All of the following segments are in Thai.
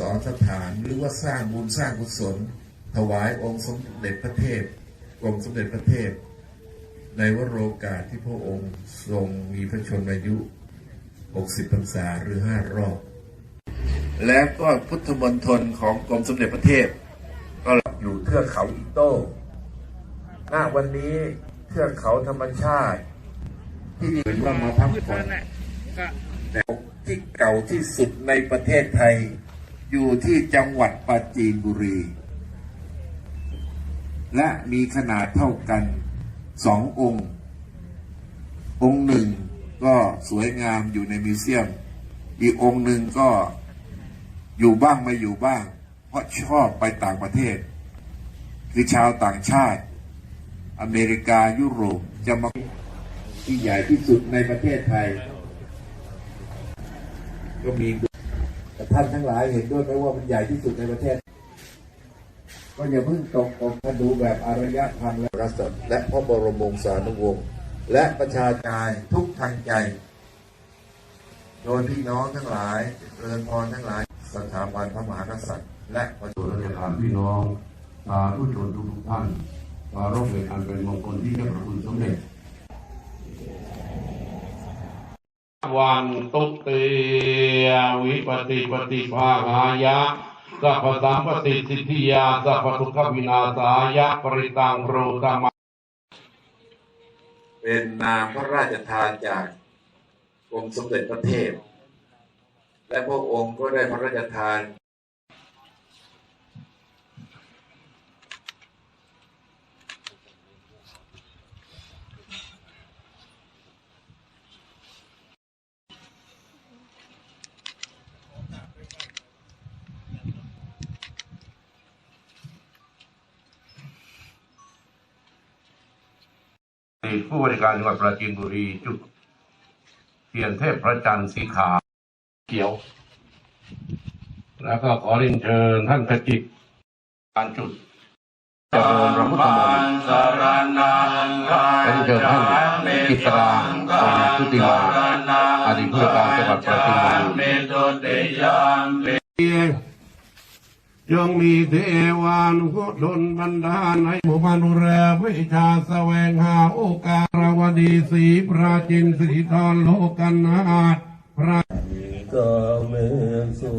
สอนสถานหรือว่าสร้างบุญสร้างกุศล ถวายองค์สมเด็จพระเทพองค์สมเด็จพระเทพ ในวโรกาสที่พระองค์ทรงมีพระชนมายุ 60พรรษาหรือ 5 รอบ และก็พุทธมณฑลของกรมสมเด็จพระเทพ ก็อยู่เทือกเขาอิโต้ณวันนี้เทือกเขาธรรมชาติ ที่เห็นว่ามาพักพืชผ่อนนั่นแหละก็แต่ที่เก่าที่สุดในประเทศไทย อยู่ที่จังหวัดปราจีนบุรี และมีขนาดเท่ากันสององค์ องค์หนึ่งก็สวยงามอยู่ในมิวเซียม อีกองค์หนึ่งก็อยู่บ้างไม่อยู่บ้าง เพราะชอบไปต่างประเทศ คือชาวต่างชาติ อเมริกายุโรปจะมาที่ใหญ่ที่สุดในประเทศไทย ก็มี ท่านทั้งหลายเห็นด้วยไหมว่ามันใหญ่ที่สุดในประเทศ ก็อย่าเพิ่งตกอกท่านดูแบบอารยธรรมและรัศดและพระบรมวงศานุวงศ์และประชาชนทุกทางใจ โดยพี่น้องทั้งหลายเรือนพรทั้งหลาย สถาบันพระมหากษัตริย์ และประชาชนฐานพี่น้องสาธุชนทุกท่านปรารภเป็นอันเป็นมงคลที่จ้าพระคุณสมเด็จ วันตุเตวิปติปฏิภาหายะสัพพสัมปติสิทธิยาสัพพทุกขวินาสายะปริตังโรตมะเป็นนามพระราชทานจากกรมสมเด็จพระเทพ และพระองค์ก็ได้พระราชทาน ผู้บริการจังหวัดปราจีนบุรี จุดเทียนเทพพระจันทร์สีขาวเขียว แล้วก็ขอเรียนเชิญท่านกระจิตการจุดเจริญพระพุทธมนต์และเชิญท่านกิตรางคงชุติมาอดีตผู้ว่าการจังหวัดปราจีนบุรี จงมีเทวานุโคดลบันดาให้หมู่บ้านดูแลวิชาแสวงหาโอกาสรวดีสีปราจินสีทรโลกันนาถพระกาเมสุ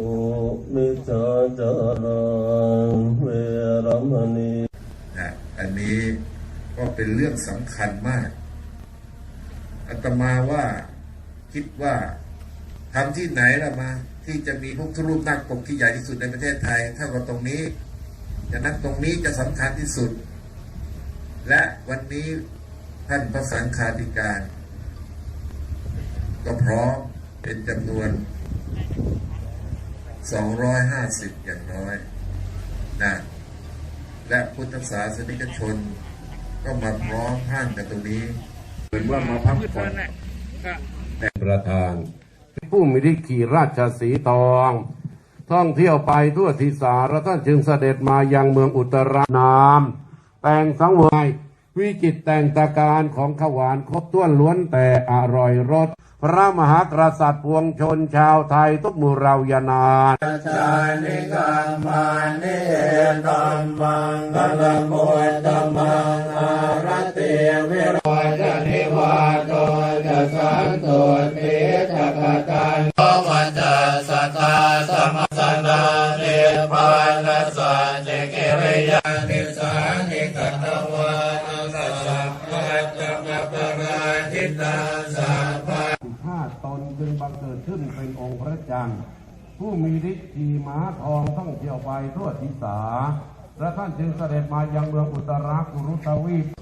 มิจาจารังเวรมณีนะอันนี้ก็เป็นเรื่องสำคัญมากอาตมาว่าคิดว่า ทำที่ไหนละมา ที่จะมีพระพุทธรูปนั่งปกที่ใหญ่ที่สุดในประเทศไทยเท่ากับตรงนี้ฉะนั้นตรงนี้จะสำคัญที่สุด และวันนี้ท่านพระสังฆาธิการ ก็พร้อมเป็นจำนวน 250 อย่างน้อยนะและพุทธศาสนิกชน ก็มาพร้อมพรั่งกันตรงนี้ เหมือนว่ามาพักพืชผ่อนนั่นแหละก็ประธาน ผู้มีฤทธิ์ขี่ราชสีทอง ท่องเที่ยวไปทั่วทิศาและท่านจึงเสด็จมายังเมืองอุตรานาม แต่งสังเวยวิจิตแต่งตาการของขวานครบถ้วนล้วนแต่อร่อยรสพระมหากษัตริย์ปวงชนชาวไทยทุกหมู่เรายานาชานิกังมานิตัมมังกลโมตมัง วัจจะสัตตาสมัสนาเนปานัสสะเจเกเรยังนิสานิกัตวานัสสะปัจจมปราทิตังสัพพะชาติตนจึงบังเกิดขึ้นเป็นองค์พระจันทร์ผู้มีฤทธิ์ขี่ม้าทองท่องเที่ยวไปทั่วทิศาและท่านจึงเสด็จมายังเมืองอุตรากุรุตวีป